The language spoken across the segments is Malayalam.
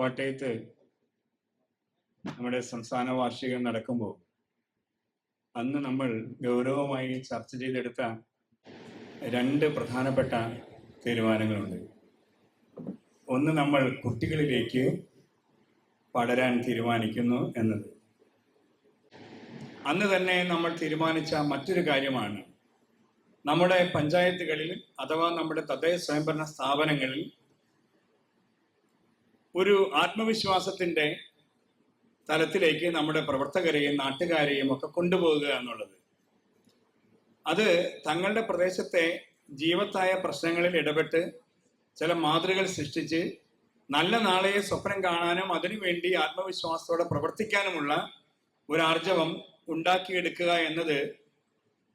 കോട്ടയത്ത് നമ്മുടെ സംസ്ഥാന വാർഷികം നടക്കുമ്പോൾ അന്ന് നമ്മൾ ഗൗരവമായി ചർച്ച ചെയ്തെടുത്ത രണ്ട് പ്രധാനപ്പെട്ട തീരുമാനങ്ങളുണ്ട്. ഒന്ന് നമ്മൾ കുട്ടികളിലേക്ക് പടരാൻ തീരുമാനിക്കുന്നു എന്നത്. അന്ന് തന്നെ നമ്മൾ തീരുമാനിച്ച മറ്റൊരു കാര്യമാണ്. നമ്മുടെ പഞ്ചായത്തുകളിൽ അഥവാ നമ്മുടെ തദ്ദേശ സ്വയംഭരണ സ്ഥാപനങ്ങളിൽ ഒരു ആത്മവിശ്വാസത്തിന്റെ തലത്തിലേക്ക് നമ്മുടെ പ്രവർത്തകരെയും നാട്ടുകാരെയും ഒക്കെ കൊണ്ടുപോകുക എന്നുള്ളത്. അത് തങ്ങളുടെ പ്രദേശത്തെ ജീവത്തായ പ്രശ്നങ്ങളിൽ ഇടപെട്ട് ചില മാതൃകൾ സൃഷ്ടിച്ച് നല്ല നാളെയെ സ്വപ്നം കാണാനും അതിനുവേണ്ടി ആത്മവിശ്വാസത്തോടെ പ്രവർത്തിക്കാനുമുള്ള ഒരു ആർജവം ഉണ്ടാക്കിയെടുക്കുക എന്നത്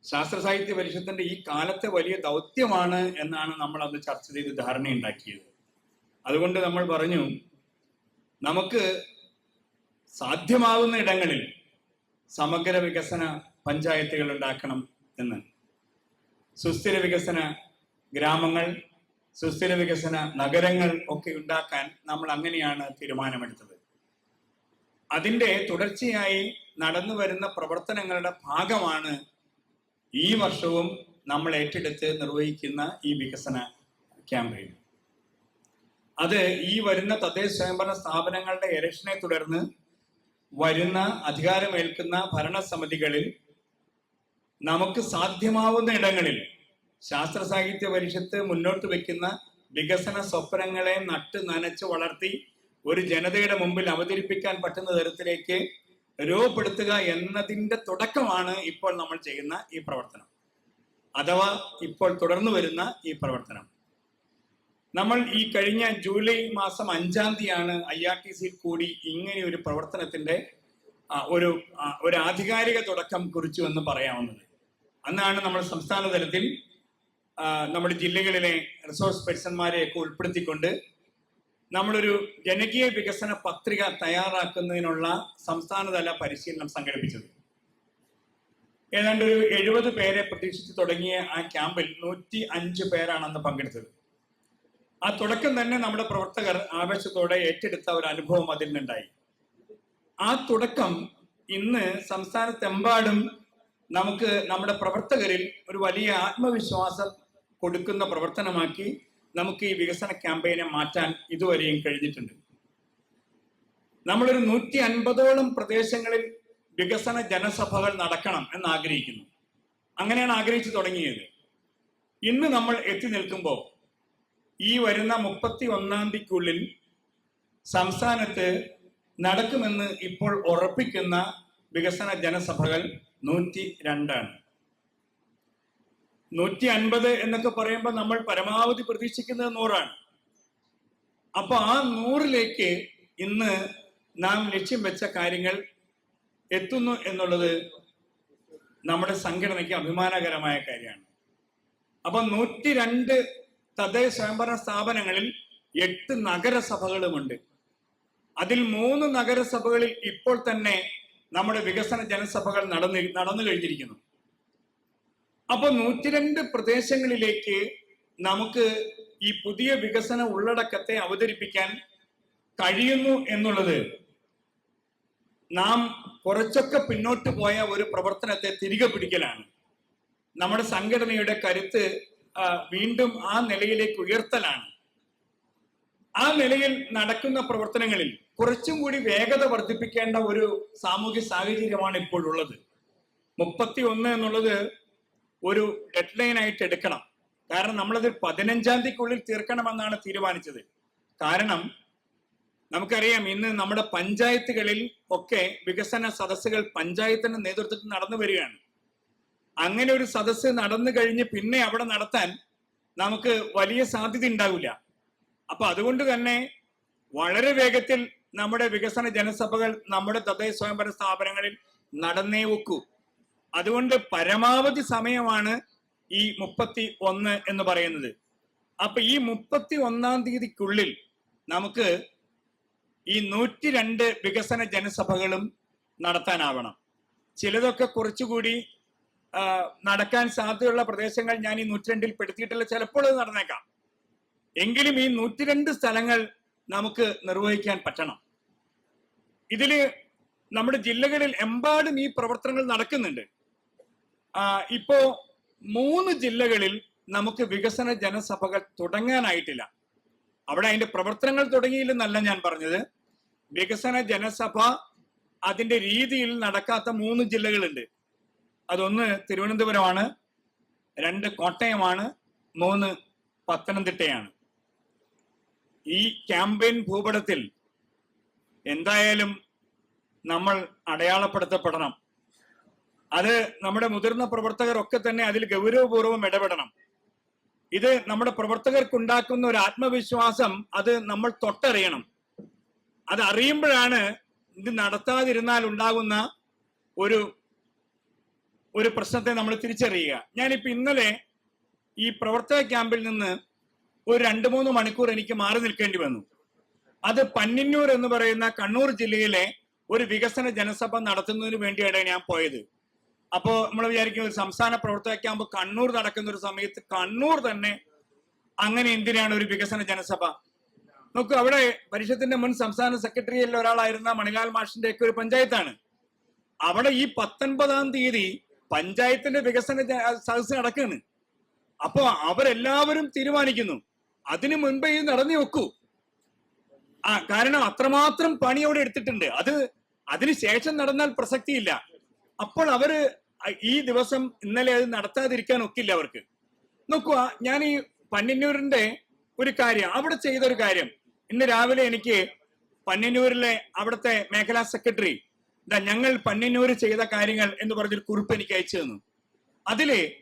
ശാസ്ത്ര സാഹിത്യ പരിഷത്തിന്റെ ഈ കാലത്തെ വലിയ ദൗത്യമാണ് എന്നാണ് നമ്മൾ അന്ന് ചർച്ച ചെയ്ത് ധാരണയുണ്ടാക്കിയത്. അതുകൊണ്ട് നമ്മൾ പറഞ്ഞു നമുക്ക് സാധ്യമാകുന്ന ഇടങ്ങളിൽ സമഗ്ര വികസന പഞ്ചായത്തുകൾ ഉണ്ടാക്കണം എന്ന്. സുസ്ഥിര വികസന ഗ്രാമങ്ങൾ സുസ്ഥിര വികസന നഗരങ്ങൾ ഒക്കെ ഉണ്ടാക്കാൻ നമ്മൾ അങ്ങനെയാണ് തീരുമാനമെടുത്തത്. അതിന്റെ തുടർച്ചയായി നടന്നു വരുന്ന പ്രവർത്തനങ്ങളുടെ ഭാഗമാണ് ഈ വർഷവും നമ്മൾ ഏറ്റെടുത്ത് നിർവഹിക്കുന്ന ഈ വികസന ക്യാമ്പയിൻ. അത് ഈ വരുന്ന തദ്ദേശ സ്വയംഭരണ സ്ഥാപനങ്ങളുടെ ഇലക്ഷനെ തുടർന്ന് വരുന്ന അധികാരമേൽക്കുന്ന ഭരണസമിതികളിൽ നമുക്ക് സാധ്യമാവുന്ന ഇടങ്ങളിൽ ശാസ്ത്ര സാഹിത്യ പരിഷത്ത് മുന്നോട്ട് വെക്കുന്ന വികസന സ്വപ്നങ്ങളെ നട്ട് നനച്ച് വളർത്തി ഒരു ജനതയുടെ മുമ്പിൽ അവതരിപ്പിക്കാൻ പറ്റുന്ന തരത്തിലേക്ക് രൂപപ്പെടുത്തുക എന്നതിന്റെ തുടക്കമാണ് ഇപ്പോൾ നമ്മൾ ചെയ്യുന്ന ഈ പ്രവർത്തനം. അഥവാ ഇപ്പോൾ തുടർന്നു വരുന്ന ഈ പ്രവർത്തനം. നമ്മൾ ഈ കഴിഞ്ഞ ജൂലൈ മാസം അഞ്ചാം തീയതിയാണ് ഐ ആർ ടി സിയിൽ കൂടി ഇങ്ങനെ ഒരു പ്രവർത്തനത്തിന്റെ ഒരു ഒരു ആധികാരിക തുടക്കം കുറിച്ചു എന്ന് പറയാവുന്നത്. അന്നാണ് നമ്മൾ സംസ്ഥാന തലത്തിൽ നമ്മുടെ ജില്ലകളിലെ റിസോഴ്സ് പേഴ്സൺമാരെയൊക്കെ ഉൾപ്പെടുത്തിക്കൊണ്ട് നമ്മളൊരു ജനകീയ വികസന പത്രിക തയ്യാറാക്കുന്നതിനുള്ള സംസ്ഥാനതല പരിശീലനം സംഘടിപ്പിച്ചത്. ഏതാണ്ട് ഒരു എഴുപത് പേരെ പ്രതീക്ഷിച്ച് തുടങ്ങിയ ആ ക്യാമ്പിൽ നൂറ്റി അഞ്ച് പേരാണ് അന്ന് പങ്കെടുത്തത്. ആ തുടക്കം തന്നെ നമ്മുടെ പ്രവർത്തകർ ആവേശത്തോടെ ഏറ്റെടുത്ത ഒരു അനുഭവം അതിൽ നിന്നുണ്ടായി. ആ തുടക്കം ഇന്ന് സംസ്ഥാനത്തെമ്പാടും നമുക്ക് നമ്മുടെ പ്രവർത്തകരിൽ ഒരു വലിയ ആത്മവിശ്വാസം കൊടുക്കുന്ന പ്രവർത്തനമാക്കി നമുക്ക് ഈ വികസന ക്യാമ്പയിനെ മാറ്റാൻ ഇതുവരെയും കഴിഞ്ഞിട്ടുണ്ട്. നമ്മളൊരു നൂറ്റി അൻപതോളം പ്രദേശങ്ങളിൽ വികസന ജനസഭകൾ നടക്കണം എന്ന് ആഗ്രഹിക്കുന്നു അങ്ങനെയാണ് ആഗ്രഹിച്ചു തുടങ്ങിയത്. ഇന്ന് നമ്മൾ എത്തി നിൽക്കുമ്പോൾ ഈ വരുന്ന മുപ്പത്തി ഒന്നാം തീയതിക്കുള്ളിൽ സംസ്ഥാനത്ത് നടക്കുമെന്ന് ഇപ്പോൾ ഉറപ്പിക്കുന്ന വികസന ജനസഭകൾ നൂറ്റി രണ്ടാണ് നൂറ്റി അൻപത് എന്നൊക്കെ പറയുമ്പോൾ നമ്മൾ പരമാവധി പ്രതീക്ഷിക്കുന്നത് നൂറാണ്. അപ്പൊ ആ നൂറിലേക്ക് ഇന്ന് നാം ലക്ഷ്യം വെച്ച കാര്യങ്ങൾ എത്തുന്നു എന്നുള്ളത് നമ്മുടെ സംഘടനയ്ക്ക് അഭിമാനകരമായ കാര്യമാണ്. അപ്പൊ നൂറ്റി രണ്ട് തദ്ദേശ സ്വയംഭരണ സ്ഥാപനങ്ങളിൽ എട്ട് നഗരസഭകളുമുണ്ട്. അതിൽ മൂന്ന് നഗരസഭകളിൽ ഇപ്പോൾ തന്നെ നമ്മുടെ വികസന ജനസഭകൾ നടന്നു നടന്നു കഴിഞ്ഞിരിക്കുന്നു. അപ്പോൾ നൂറ്റിരണ്ട് പ്രദേശങ്ങളിലേക്ക് നമുക്ക് ഈ പുതിയ വികസന ഉള്ളടക്കത്തെ അവതരിപ്പിക്കാൻ കഴിയുന്നു എന്നുള്ളത് നാം കുറച്ചൊക്കെ പിന്നോട്ട് പോയ ഒരു പ്രവർത്തനത്തെ തിരികെ പിടിക്കലാണ്. നമ്മുടെ സംഘടനയുടെ കരുത്ത് വീണ്ടും ആ നിലയിലേക്ക് ഉയർത്തലാണ്. ആ നിലയിൽ നടക്കുന്ന പ്രവർത്തനങ്ങളിൽ കുറച്ചും കൂടി വേഗത വർദ്ധിപ്പിക്കേണ്ട ഒരു സാമൂഹ്യ സാഹചര്യമാണ് ഇപ്പോഴുള്ളത്. മുപ്പത്തി ഒന്ന് എന്നുള്ളത് ഒരു ഡെഡ് ലൈൻ ആയിട്ട് എടുക്കണം. കാരണം നമ്മളത് പതിനഞ്ചാം തീയതിക്കുള്ളിൽ തീർക്കണമെന്നാണ് തീരുമാനിച്ചത്. കാരണം നമുക്കറിയാം ഇന്ന് നമ്മുടെ പഞ്ചായത്തുകളിൽ ഒക്കെ വികസന സദസ്സുകൾ പഞ്ചായത്തിന്റെ നേതൃത്വത്തിൽ നടന്നു വരികയാണ്. അങ്ങനെ ഒരു സദസ്സ് നടന്നു കഴിഞ്ഞ് പിന്നെ അവിടെ നടത്താൻ നമുക്ക് വലിയ സാധ്യത ഉണ്ടാവില്ല. അപ്പൊ അതുകൊണ്ട് തന്നെ വളരെ വേഗത്തിൽ നമ്മുടെ വികസന ജനസഭകൾ നമ്മുടെ തദ്ദേശ സ്വയംഭരണ സ്ഥാപനങ്ങളിൽ നടന്നേ വെക്കൂ അതുകൊണ്ട് പരമാവധി സമയമാണ് ഈ മുപ്പത്തി ഒന്ന് എന്ന് പറയുന്നത്. അപ്പൊ ഈ മുപ്പത്തി ഒന്നാം തീയതിക്കുള്ളിൽ നമുക്ക് ഈ നൂറ്റി രണ്ട് വികസന ജനസഭകളും നടത്താനാവണം. ചിലതൊക്കെ കുറച്ചുകൂടി നടക്കാൻ സാധ്യതയുള്ള പ്രദേശങ്ങൾ ഞാൻ ഈ നൂറ്റിരണ്ടിൽ പെടുത്തിയിട്ടില്ല. ചിലപ്പോൾ അത് നടന്നേക്കാം. എങ്കിലും ഈ നൂറ്റിരണ്ട് സ്ഥലങ്ങൾ നമുക്ക് നിർവഹിക്കാൻ പറ്റണം. ഇതിൽ നമ്മുടെ ജില്ലകളിൽ എമ്പാടും ഈ പ്രവർത്തനങ്ങൾ നടക്കുന്നുണ്ട്. ഇപ്പോ മൂന്ന് ജില്ലകളിൽ നമുക്ക് വികസന ജനസഭകൾ തുടങ്ങാനായിട്ടില്ല. അവിടെ അതിന്റെ പ്രവർത്തനങ്ങൾ തുടങ്ങിയില്ലെന്നല്ല ഞാൻ പറഞ്ഞത്. വികസന ജനസഭ അതിന്റെ രീതിയിൽ നടക്കാത്ത മൂന്ന് ജില്ലകളുണ്ട്. അതൊന്ന് തിരുവനന്തപുരമാണ് രണ്ട് കോട്ടയമാണ് മൂന്ന് പത്തനംതിട്ടയാണ്. ഈ ക്യാമ്പയിൻ ഭൂപടത്തിൽ എന്തായാലും നമ്മൾ അടയാളപ്പെടുത്തപ്പെടണം. അത് നമ്മുടെ മുതിർന്ന പ്രവർത്തകർ ഒക്കെ തന്നെ അതിൽ ഗൗരവപൂർവം ഇടപെടണം. ഇത് നമ്മുടെ പ്രവർത്തകർക്കുണ്ടാക്കുന്ന ഒരു ആത്മവിശ്വാസം അത് നമ്മൾ തൊട്ടറിയണം. അത് അറിയുമ്പോഴാണ് ഇത് നടത്താതിരുന്നാൽ ഉണ്ടാകുന്ന ഒരു ഒരു പ്രശ്നത്തെ നമ്മൾ തിരിച്ചറിയുക. ഞാനിപ്പോ ഇന്നലെ ഈ പ്രവർത്തക ക്യാമ്പിൽ നിന്ന് ഒരു രണ്ട് മൂന്ന് മണിക്കൂർ എനിക്ക് മാറി നിൽക്കേണ്ടി വന്നു. അത് പന്നിന്നൂർ എന്ന് പറയുന്ന കണ്ണൂർ ജില്ലയിലെ ഒരു വികസന ജനസഭ നടത്തുന്നതിന് വേണ്ടിയാണ് ഞാൻ പോയത്. അപ്പോ നമ്മൾ വിചാരിക്കും ഒരു സംസ്ഥാന പ്രവർത്തക ക്യാമ്പ് കണ്ണൂർ നടക്കുന്ന ഒരു സമയത്ത് കണ്ണൂർ തന്നെ അങ്ങനെ എന്തിനാണ് ഒരു വികസന ജനസഭ? നോക്കൂ അവിടെ പരിഷത്തിന്റെ മുൻ സംസ്ഥാന സെക്രട്ടറിയിൽ ഒരാളായിരുന്ന മണിലാൽ മാഷിന്റെ ഒക്കെ ഒരു പഞ്ചായത്താണ്. അവിടെ ഈ പത്തൊൻപതാം തീയതി പഞ്ചായത്തിന്റെ വികസന സദസ് നടക്കുകയാണ് അപ്പൊ അവരെല്ലാവരും തീരുമാനിക്കുന്നു. അതിനു മുൻപേ ഇത് നടന്നു വെക്കൂ ആ കാരണം അത്രമാത്രം പണി അവിടെ എടുത്തിട്ടുണ്ട്. അത് അതിനുശേഷം നടന്നാൽ പ്രസക്തിയില്ല. അപ്പോൾ അവർ ഈ ദിവസം ഇന്നലെ അത് നടത്താതിരിക്കാൻ ഒക്കില്ല അവർക്ക്. നോക്കുക ഞാൻ ഈ പന്നന്നൂരിന്റെ ഒരു കാര്യം അവിടെ ചെയ്ത ഒരു കാര്യം. ഇന്ന് രാവിലെ എനിക്ക് പന്നന്നൂരിലെ അവിടുത്തെ മേഖലാ സെക്രട്ടറി ദാ ഞങ്ങൾ പന്നിന്നൂര് ചെയ്ത കാര്യങ്ങൾ എന്ന് പറഞ്ഞൊരു കുറിപ്പ് എനിക്ക് അയച്ചു തന്നു. അതിൽ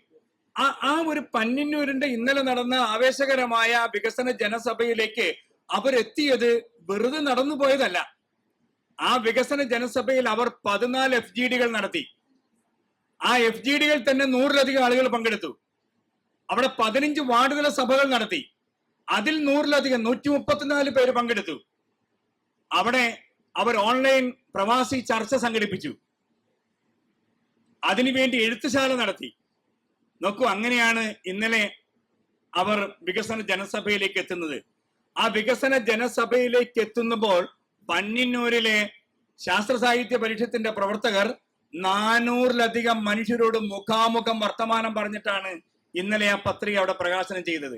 ആ ആ ഒരു പന്നിന്നൂരിന്റെ ഇന്നലെ നടന്ന ആവേശകരമായ വികസന ജനസഭയിലേക്ക് അവരെത്തിയത് വെറുതെ നടന്നു പോയതല്ല. ആ വികസന ജനസഭയിൽ അവർ പതിനാല് എഫ് ജി ഡികൾ നടത്തി. ആ എഫ് ജി ഡികൾ തന്നെ നൂറിലധികം ആളുകൾ പങ്കെടുത്തു. അവിടെ പതിനഞ്ച് വാർഡുതല സഭകൾ നടത്തി. അതിൽ നൂറിലധികം നൂറ്റി മുപ്പത്തിനാല് പേര് പങ്കെടുത്തു. അവിടെ അവർ ഓൺലൈൻ പ്രവാസി ചർച്ച സംഘടിപ്പിച്ചു. അതിനുവേണ്ടി എഴുത്തുശാല നടത്തി. നോക്കൂ അങ്ങനെയാണ് ഇന്നലെ അവർ വികസന ജനസഭയിലേക്ക് എത്തുന്നത്. ആ വികസന ജനസഭയിലേക്ക് എത്തുമ്പോൾ പന്നിന്നൂരിലെ ശാസ്ത്ര സാഹിത്യ പരിഷത്തിന്റെ പ്രവർത്തകർ നാനൂറിലധികം മനുഷ്യരോട് മുഖാമുഖം വർത്തമാനം പറഞ്ഞിട്ടാണ് ഇന്നലെ ആ പത്രിക അവിടെ പ്രകാശനം ചെയ്തത്.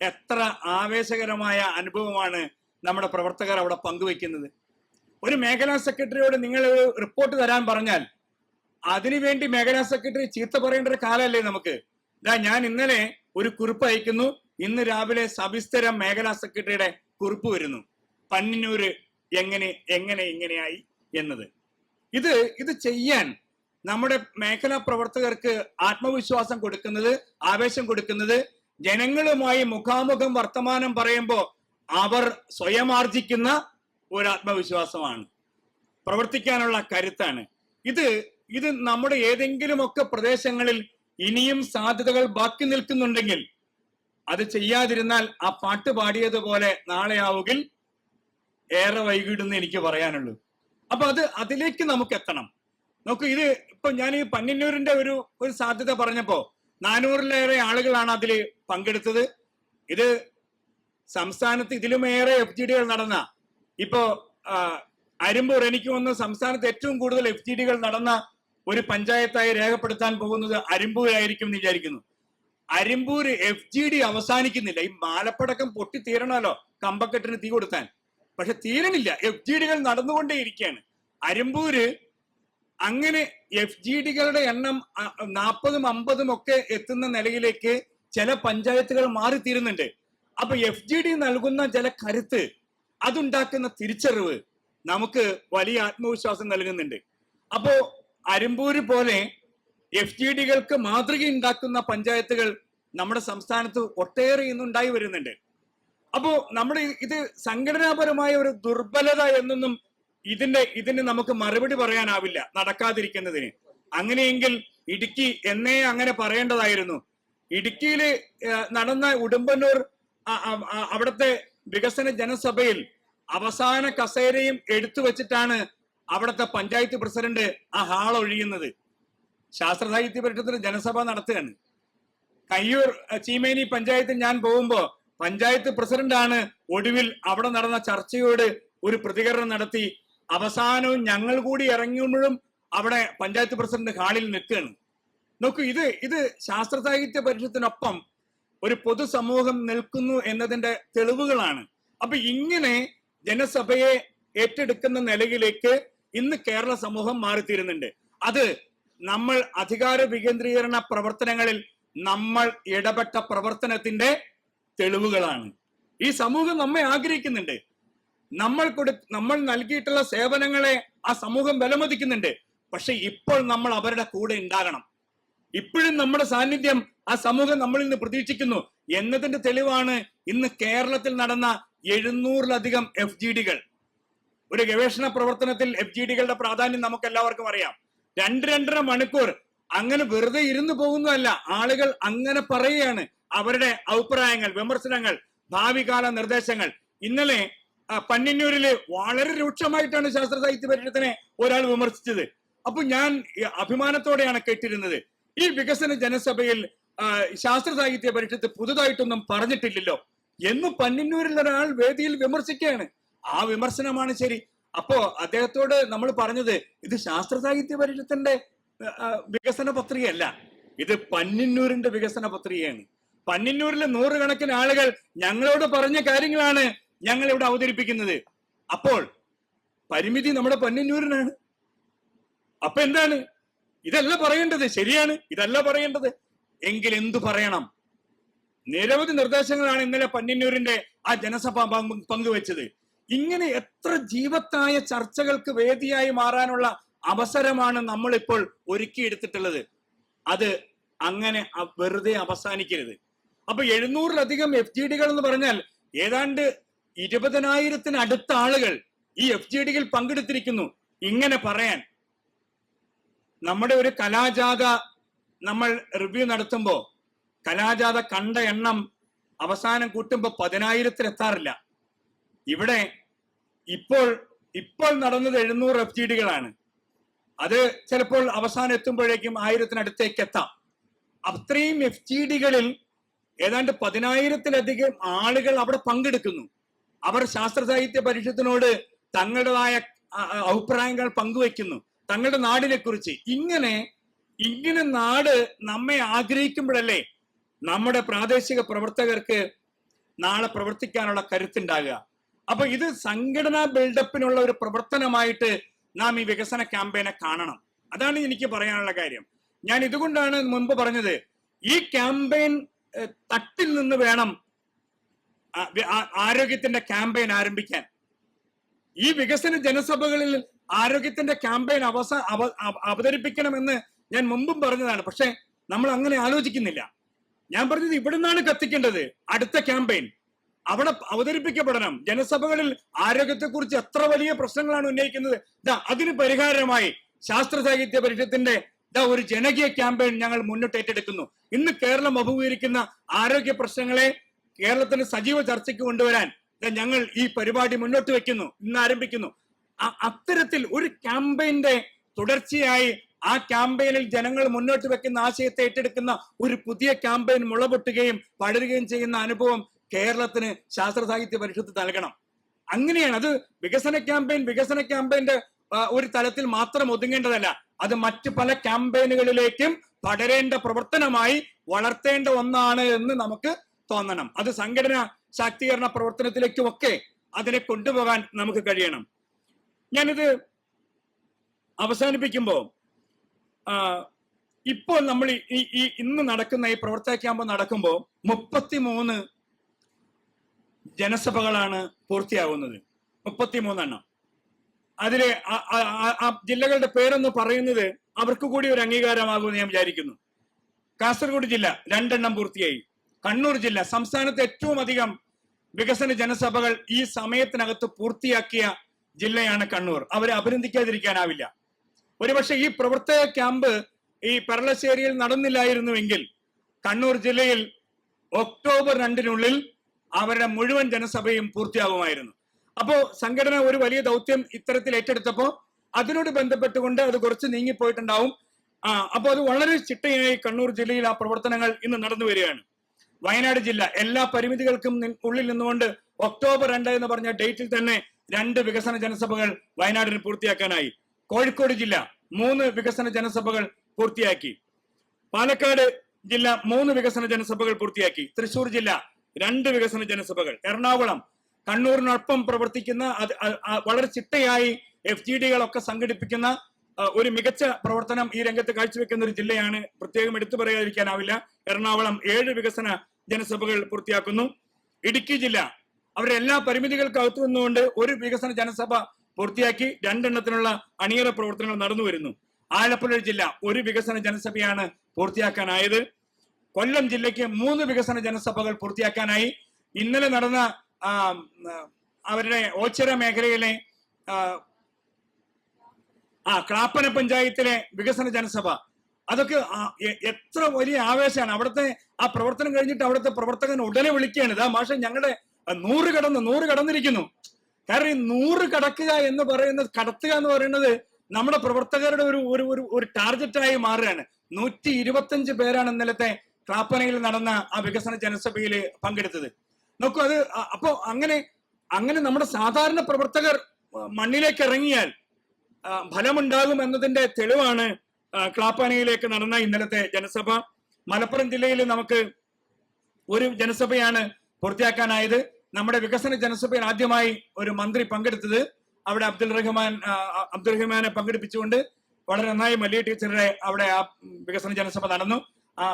എത്ര ആവേശകരമായ അനുഭവമാണ് നമ്മുടെ പ്രവർത്തകർ അവിടെ പങ്കുവെക്കുന്നത്. ഒരു മേഖലാ സെക്രട്ടറിയോട് നിങ്ങൾ ഒരു റിപ്പോർട്ട് തരാൻ പറഞ്ഞാൽ അതിനുവേണ്ടി മേഖലാ സെക്രട്ടറി ചീത്ത പറയേണ്ട ഒരു കാലമല്ലേ നമുക്ക്? ഇതാ ഞാൻ ഇന്നലെ ഒരു കുറിപ്പ് അയക്കുന്നു. ഇന്ന് രാവിലെ സവിസ്തരം മേഖലാ സെക്രട്ടറിയുടെ കുറിപ്പ് വരുന്നു. പന്നിനൂര് എങ്ങനെ എങ്ങനെ ഇങ്ങനെയായി എന്നത്. ഇത് ഇത് ചെയ്യാൻ നമ്മുടെ മേഖലാ പ്രവർത്തകർക്ക് ആത്മവിശ്വാസം കൊടുക്കുന്നത് ആവേശം കൊടുക്കുന്നത് ജനങ്ങളുമായി മുഖാമുഖം വർത്തമാനം പറയുമ്പോൾ അവർ സ്വയം ആർജിക്കുന്ന ഒരു ആത്മവിശ്വാസമാണ് പ്രവർത്തിക്കാനുള്ള കരുത്താണ്. ഇത് ഇത് നമ്മുടെ ഏതെങ്കിലുമൊക്കെ പ്രദേശങ്ങളിൽ ഇനിയും സാധ്യതകൾ ബാക്കി നിൽക്കുന്നുണ്ടെങ്കിൽ അത് ചെയ്യാതിരുന്നാൽ ആ പാട്ട് പാടിയതുപോലെ നാളെ ആവുകിൽ ഏറെ വൈകിടുന്ന് എനിക്ക് പറയാനുള്ളൂ. അപ്പൊ അത് അതിലേക്ക് നമുക്ക് എത്തണം നമുക്ക് ഇത് ഇപ്പൊ ഞാൻ ഈ പന്നിന്നൂരിന്റെ ഒരു ഒരു സാധ്യത പറഞ്ഞപ്പോ നാനൂറിലേറെ ആളുകളാണ് അതിൽ പങ്കെടുത്തത്. ഇത് സംസ്ഥാനത്ത് ഇതിലുമേറെ എഫ് ജി ഡികൾ നടന്ന ഇപ്പോ അരുമ്പൂർ അരിമ്പൂർ എനിക്ക് വന്ന സംസ്ഥാനത്ത് ഏറ്റവും കൂടുതൽ എഫ് ജി ഡികൾ നടന്ന ഒരു പഞ്ചായത്തായി രേഖപ്പെടുത്താൻ പോകുന്നത് അരിമ്പൂരായിരിക്കും എന്ന് വിചാരിക്കുന്നു. അരുമ്പൂര് എഫ് ജി ഡി അവസാനിക്കുന്നില്ല. ഈ മാലപ്പടക്കം പൊട്ടി തീരണമല്ലോ കമ്പക്കെട്ടിന് തീ കൊടുത്താൻ പക്ഷെ തീരണില്ല. എഫ് ജി ഡികൾ നടന്നുകൊണ്ടേ ഇരിക്കുകയാണ് അരിമ്പൂര് അങ്ങനെ എഫ് ജി ഡികളുടെ എണ്ണം നാൽപ്പതും അമ്പതും ഒക്കെ എത്തുന്ന നിലയിലേക്ക് ചില പഞ്ചായത്തുകൾ മാറിത്തീരുന്നുണ്ട്. അപ്പൊ എഫ് ജി ഡി നൽകുന്ന ചില കരുത്ത് അതുണ്ടാക്കുന്ന തിരിച്ചറിവ് നമുക്ക് വലിയ ആത്മവിശ്വാസം നൽകുന്നുണ്ട്. അപ്പോ അരിമ്പൂര് പോലെ എഫ് ജി ഡികൾക്ക് മാതൃക ഉണ്ടാക്കുന്ന പഞ്ചായത്തുകൾ നമ്മുടെ സംസ്ഥാനത്ത് ഒട്ടേറെ ഇന്നുണ്ടായി വരുന്നുണ്ട്. അപ്പോ നമ്മുടെ ഇത് സംഘടനാപരമായ ഒരു ദുർബലത എന്നൊന്നും ഇതിന്റെ ഇതിന് നമുക്ക് മറുപടി പറയാനാവില്ല നടക്കാതിരിക്കുന്നതിന്. അങ്ങനെയെങ്കിൽ ഇടുക്കി എന്നേ അങ്ങനെ പറയേണ്ടതായിരുന്നു. ഇടുക്കിയിൽ നടന്ന ഉടുമ്പന്നൂർ അവിടുത്തെ വികസന ജനസഭയിൽ അവസാന കസേരയും എടുത്തു വെച്ചിട്ടാണ് അവിടുത്തെ പഞ്ചായത്ത് പ്രസിഡന്റ് ആ ഹാൾ ഒഴിയുന്നത്. ശാസ്ത്ര സാഹിത്യ പരിഷത്തിന് ജനസഭ നടത്തുകയാണ്. കയ്യൂർ ചീമേനി പഞ്ചായത്തിൽ ഞാൻ പോകുമ്പോ പഞ്ചായത്ത് പ്രസിഡന്റാണ് ഒടുവിൽ അവിടെ നടന്ന ചർച്ചയോട് ഒരു പ്രതികരണം നടത്തി. അവസാനവും ഞങ്ങൾ കൂടി ഇറങ്ങുമ്പോഴും അവിടെ പഞ്ചായത്ത് പ്രസിഡന്റ് ഹാളിൽ നിൽക്കുകയാണ്. നോക്കൂ ഇത് ഇത് ശാസ്ത്ര സാഹിത്യ പരിഷത്തിനൊപ്പം ഒരു പൊതുസമൂഹം നിൽക്കുന്നു എന്നതിന്റെ തെളിവുകളാണ്. അപ്പൊ ഇങ്ങനെ ജനസഭയെ ഏറ്റെടുക്കുന്ന നിലയിലേക്ക് ഇന്ന് കേരള സമൂഹം മാറിത്തീരുന്നുണ്ട്. അത് നമ്മൾ അധികാര വികേന്ദ്രീകരണ പ്രവർത്തനങ്ങളിൽ നമ്മൾ ഇടപെട്ട പ്രവർത്തനത്തിന്റെ തെളിവുകളാണ്. ഈ സമൂഹം നമ്മെ ആഗ്രഹിക്കുന്നുണ്ട്. നമ്മൾ കൊടു നമ്മൾ നൽകിയിട്ടുള്ള സേവനങ്ങളെ ആ സമൂഹം വിലമതിക്കുന്നുണ്ട്. പക്ഷെ ഇപ്പോൾ നമ്മൾ അവരുടെ കൂടെ ഉണ്ടാകണം. ഇപ്പോഴും നമ്മുടെ സാന്നിധ്യം ആ സമൂഹം നമ്മളിൽ നിന്ന് പ്രതീക്ഷിക്കുന്നു. എന്നതിന്റെ തെളിവാണ് ഇന്ന് കേരളത്തിൽ നടന്ന എഴുന്നൂറിലധികം എഫ് ജി ഡികൾ. ഒരു ഗവേഷണ പ്രവർത്തനത്തിൽ എഫ് ജി ഡികളുടെ പ്രാധാന്യം നമുക്ക് എല്ലാവർക്കും അറിയാം. രണ്ട് രണ്ടര മണിക്കൂർ അങ്ങനെ വെറുതെ ഇരുന്നു പോകുന്നതല്ല. ആളുകൾ അങ്ങനെ പറയുകയാണ്. അവരുടെ അഭിപ്രായങ്ങൾ വിമർശനങ്ങൾ ഭാവികാല നിർദ്ദേശങ്ങൾ. ഇന്നലെ പന്നിന്നൂരിൽ വളരെ രൂക്ഷമായിട്ടാണ് ശാസ്ത്ര സാഹിത്യ പരിഷത്തിനെ ഒരാൾ വിമർശിച്ചത്. അപ്പൊ ഞാൻ അഭിമാനത്തോടെയാണ് കേട്ടിരുന്നത്. ഈ വികസന ജനസഭയിൽ ശാസ്ത്ര സാഹിത്യ പരിഷത്ത് പുതുതായിട്ടൊന്നും പറഞ്ഞിട്ടില്ലല്ലോ. എന്ന് പന്നിന്നൂരിൽ ഒരാൾ വേദിയിൽ വിമർശിക്കുകയാണ്. ആ വിമർശനമാണ് ശരി. അപ്പോ അദ്ദേഹത്തോട് നമ്മൾ പറഞ്ഞത് ഇത് ശാസ്ത്ര സാഹിത്യ പരിഷത്തിന്റെ വികസന പത്രികയല്ല. ഇത് പന്നിന്നൂരിന്റെ വികസന പത്രികയാണ്. പന്നിന്നൂരിലെ നൂറുകണക്കിന് ആളുകൾ ഞങ്ങളോട് പറഞ്ഞ കാര്യങ്ങളാണ് ഞങ്ങൾ ഇവിടെ അവതരിപ്പിക്കുന്നത്. അപ്പോൾ പരിമിതി നമ്മുടെ പന്നിന്നൂരിനാണ്. അപ്പൊ എന്താണ്? ഇതല്ല പറയേണ്ടത്. ശരിയാണ്. ഇതല്ല പറയേണ്ടത്. എങ്കിൽ എന്തു പറയണം? നിരവധി നിർദ്ദേശങ്ങളാണ് ഇന്നലെ പന്നിന്നൂരിന്റെ ആ ജനസഭ പങ്ക് പങ്കുവെച്ചത്. ഇങ്ങനെ എത്ര ജീവത്തായ ചർച്ചകൾക്ക് വേദിയായി മാറാനുള്ള അവസരമാണ് നമ്മൾ ഇപ്പോൾ ഒരുക്കിയെടുത്തിട്ടുള്ളത്. അത് അങ്ങനെ വെറുതെ അവസാനിക്കരുത്. അപ്പൊ എഴുന്നൂറിലധികം എഫ് ജി ഡികൾ എന്ന് പറഞ്ഞാൽ ഏതാണ്ട് ഇരുപതിനായിരത്തിന് അടുത്ത ആളുകൾ ഈ എഫ് ജി ഡിയിൽ പങ്കെടുത്തിരിക്കുന്നു. ഇങ്ങനെ പറയാൻ നമ്മുടെ ഒരു കലാജാഥ നമ്മൾ റിവ്യൂ നടത്തുമ്പോ കലാജാഥ കണ്ട എണ്ണം അവസാനം കൂട്ടുമ്പോ പതിനായിരത്തിൽ എത്താറില്ല. ഇവിടെ ഇപ്പോൾ ഇപ്പോൾ നടന്നത് എഴുന്നൂറ് എഫ് ജി ഡികളാണ് അത് ചിലപ്പോൾ അവസാനം എത്തുമ്പോഴേക്കും ആയിരത്തിനടുത്തേക്ക് എത്താം. അത്രയും എഫ് ജി ഡികളിൽ ഏതാണ്ട് പതിനായിരത്തിലധികം ആളുകൾ അവിടെ പങ്കെടുക്കുന്നു. അവർ ശാസ്ത്ര സാഹിത്യ പരിഷത്തിനോട് തങ്ങളുടേതായ അഭിപ്രായങ്ങൾ പങ്കുവെക്കുന്നു തങ്ങളുടെ നാടിനെ കുറിച്ച് ഇങ്ങനെ ഇങ്ങനെ നാട് നമ്മെ ആഗ്രഹിക്കുമ്പോഴല്ലേ നമ്മുടെ പ്രാദേശിക പ്രവർത്തകർക്ക് നാളെ പ്രവർത്തിക്കാനുള്ള കരുത്തുണ്ടാകുക. അപ്പൊ ഇത് സംഘടനാ ബിൽഡപ്പിനുള്ള ഒരു പ്രവർത്തനമായിട്ട് നാം ഈ വികസന ക്യാമ്പയിനെ കാണണം. അതാണ് എനിക്ക് പറയാനുള്ള കാര്യം. ഞാൻ ഇതുകൊണ്ടാണ് മുൻപ് പറഞ്ഞത് ഈ ക്യാമ്പയിൻ തട്ടിൽ നിന്ന് വേണം ആരോഗ്യത്തിന്റെ ക്യാമ്പയിൻ ആരംഭിക്കാൻ. ഈ വികസന ജനസഭകളിൽ ആരോഗ്യത്തിന്റെ ക്യാമ്പയിൻ അവസ അവ- അവ- അവതരിപ്പിക്കണമെന്ന് ഞാൻ മുമ്പും പറഞ്ഞതാണ് പക്ഷെ നമ്മൾ അങ്ങനെ ആലോചിക്കുന്നില്ല. ഞാൻ പറഞ്ഞത് ഇവിടുന്നാണ് കത്തിക്കേണ്ടത്. അടുത്ത ക്യാമ്പയിൻ. അവിടെ അവതരിപ്പിക്കപ്പെടണം. ജനസഭകളിൽ ആരോഗ്യത്തെക്കുറിച്ച് എത്ര വലിയ പ്രശ്നങ്ങളാണ് ഉന്നയിക്കുന്നത്? ദാ അതിന് പരിഹാരമായി ശാസ്ത്ര സാഹിത്യ പരിഷത്തിന്റെ ദാ ഒരു ജനകീയ ക്യാമ്പയിൻ ഞങ്ങൾ മുന്നോട്ട് ഏറ്റെടുക്കുന്നു. ഇന്ന് കേരളം അഭിമുഖീകരിക്കുന്ന ആരോഗ്യ പ്രശ്നങ്ങളെ കേരളത്തിന് സജീവ ചർച്ചയ്ക്ക് കൊണ്ടുവരാൻ ഞങ്ങൾ ഈ പരിപാടി മുന്നോട്ട് വെക്കുന്നു ഇന്ന് ആരംഭിക്കുന്നു. അത്തരത്തിൽ ഒരു ക്യാമ്പയിന്റെ തുടർച്ചയായി ആ ക്യാമ്പയിനിൽ ജനങ്ങൾ മുന്നോട്ട് വെക്കുന്ന ആശയത്തെ ഏറ്റെടുക്കുന്ന ഒരു പുതിയ ക്യാമ്പയിൻ മുളപൊട്ടുകയും പടരുകയും ചെയ്യുന്ന അനുഭവം കേരളത്തിന് ശാസ്ത്ര സാഹിത്യ പരിഷത്ത് നൽകണം. അങ്ങനെയാണ്. അത് വികസന ക്യാമ്പയിൻ വികസന ക്യാമ്പയിന്റെ ഒരു തലത്തിൽ മാത്രം ഒതുങ്ങേണ്ടതല്ല. അത് മറ്റ് പല ക്യാമ്പയിനുകളിലേക്കും പടരേണ്ട പ്രവർത്തനമായി വളർത്തേണ്ട ഒന്നാണ് എന്ന് നമുക്ക് തോന്നണം. അത് സംഘടന ശാക്തീകരണ പ്രവർത്തനത്തിലേക്കും ഒക്കെ അതിനെ കൊണ്ടുപോകാൻ നമുക്ക് കഴിയണം. ഞാനിത് അവസാനിപ്പിക്കുമ്പോ ആ, ഇപ്പോൾ നമ്മൾ ഈ- ഈ ഇന്ന് നടക്കുന്ന ഈ പ്രവർത്തക ക്യാമ്പ് നടക്കുമ്പോൾ മുപ്പത്തിമൂന്ന് ജനസഭകളാണ് പൂർത്തിയാവുന്നത്. മുപ്പത്തിമൂന്നെണ്ണം. അതിലെ ആ ജില്ലകളുടെ പേരൊന്ന് പറയുന്നത് അവർക്ക് കൂടി ഒരു അംഗീകാരമാകുമെന്ന് ഞാൻ വിചാരിക്കുന്നു. കാസർഗോഡ് ജില്ല രണ്ടെണ്ണം പൂർത്തിയായി. കണ്ണൂർ ജില്ല സംസ്ഥാനത്ത് ഏറ്റവും അധികം വികസന ജനസഭകൾ ഈ സമയത്തിനകത്ത് പൂർത്തിയാക്കിയ ജില്ലയാണ് കണ്ണൂർ. അവരെ അഭിനന്ദിക്കാതിരിക്കാനാവില്ല. ഒരുപക്ഷെ ഈ പ്രവർത്തക ക്യാമ്പ് ഈ പെരളശ്ശേരിയിൽ നടന്നില്ലായിരുന്നുവെങ്കിൽ കണ്ണൂർ ജില്ലയിൽ ഒക്ടോബർ രണ്ടിനുള്ളിൽ അവരുടെ മുഴുവൻ ജനസഭയും പൂർത്തിയാകുമായിരുന്നു. അപ്പോ സംഘടന ഒരു വലിയ ദൗത്യം ഇത്തരത്തിൽ ഏറ്റെടുത്തപ്പോ അതിനോട് ബന്ധപ്പെട്ടുകൊണ്ട് അത് കുറച്ച് നീങ്ങിപ്പോയിട്ടുണ്ടാവും. ആ അപ്പൊ അത് വളരെ ചിട്ടയായി കണ്ണൂർ ജില്ലയിൽ ആ പ്രവർത്തനങ്ങൾ ഇന്ന് നടന്നു വരികയാണ്. വയനാട് ജില്ല എല്ലാ പരിമിതികൾക്കും ഉള്ളിൽ നിന്നുകൊണ്ട് ഒക്ടോബർ രണ്ട് എന്ന് പറഞ്ഞ ഡേറ്റിൽ തന്നെ രണ്ട് വികസന ജനസഭകൾ വയനാടിന് പൂർത്തിയാക്കാനായി. കോഴിക്കോട് ജില്ല മൂന്ന് വികസന ജനസഭകൾ പൂർത്തിയാക്കി. പാലക്കാട് ജില്ല മൂന്ന് വികസന ജനസഭകൾ പൂർത്തിയാക്കി. തൃശൂർ ജില്ല രണ്ട് വികസന ജനസഭകൾ. എറണാകുളം കണ്ണൂരിനൊപ്പം പ്രവർത്തിക്കുന്ന വളരെ ചിട്ടയായി എഫ് ജി ഡികളൊക്കെ സംഘടിപ്പിക്കുന്ന ഒരു മികച്ച പ്രവർത്തനം ഈ രംഗത്ത് കാഴ്ചവെക്കുന്ന ഒരു ജില്ലയാണ്. പ്രത്യേകം എടുത്തു പറയാതിരിക്കാനാവില്ല. എറണാകുളം ഏഴ് വികസന ജനസഭകൾ പൂർത്തിയാക്കുന്നു. ഇടുക്കി ജില്ല അവരുടെ എല്ലാ പരിമിതികൾക്കകത്തു നിന്നുകൊണ്ട് ഒരു വികസന ജനസഭ പൂർത്തിയാക്കി രണ്ടെണ്ണത്തിനുള്ള അണിയറ പ്രവർത്തനങ്ങൾ നടന്നു വരുന്നു. ആലപ്പുഴ ജില്ല ഒരു വികസന ജനസഭയാണ് പൂർത്തിയാക്കാനായത്. കൊല്ലം ജില്ലയ്ക്ക് മൂന്ന് വികസന ജനസഭകൾ പൂർത്തിയാക്കാനായി. ഇന്നലെ നടന്ന അവരുടെ ഓച്ചിറ മേഖലയിലെ ആ, ക്ലാപ്പന പഞ്ചായത്തിലെ വികസന ജനസഭ. അതൊക്കെ എത്ര വലിയ ആവേശമാണ്. അവിടുത്തെ ആ പ്രവർത്തനം കഴിഞ്ഞിട്ട് അവിടുത്തെ പ്രവർത്തകൻ ഉടനെ വിളിക്കുകയാണ്. ഇതാ മാഷെ ഞങ്ങളുടെ നൂറ് കടന്ന് നൂറ് കടന്നിരിക്കുന്നു. കാരണം ഈ നൂറ് കടക്കുക എന്ന് പറയുന്നത് കടത്തുക എന്ന് പറയുന്നത് നമ്മുടെ പ്രവർത്തകരുടെ ഒരു ഒരു ഒരു ടാർഗറ്റായി മാറുകയാണ്. നൂറ്റി ഇരുപത്തഞ്ച് പേരാണ് ഇന്നലത്തെ ക്ലാപ്പനയിൽ നടന്ന ആ വികസന ജനസഭയിൽ പങ്കെടുത്തത്. നോക്കൂ അത് അപ്പോ അങ്ങനെ അങ്ങനെ നമ്മുടെ സാധാരണ പ്രവർത്തകർ മണ്ണിലേക്ക് ഇറങ്ങിയാൽ ഫലമുണ്ടാകും എന്നതിന്റെ തെളിവാണ് ക്ലാപ്പാനയിലേക്ക് നടന്ന ഇന്നലത്തെ ജനസഭ. മലപ്പുറം ജില്ലയിൽ നമുക്ക് ഒരു ജനസഭയാണ് പൂർത്തിയാക്കാനായത്. നമ്മുടെ വികസന ജനസഭയിൽ ആദ്യമായി ഒരു മന്ത്രി പങ്കെടുത്തത് അവിടെ അബ്ദുൽ റഹ്മാൻ അബ്ദുൽ റഹ്മാനെ പങ്കെടുപ്പിച്ചുകൊണ്ട് വളരെ നന്നായി മല്ലിയ ടീച്ചറുടെ അവിടെ ആ വികസന ജനസഭ നടന്നു.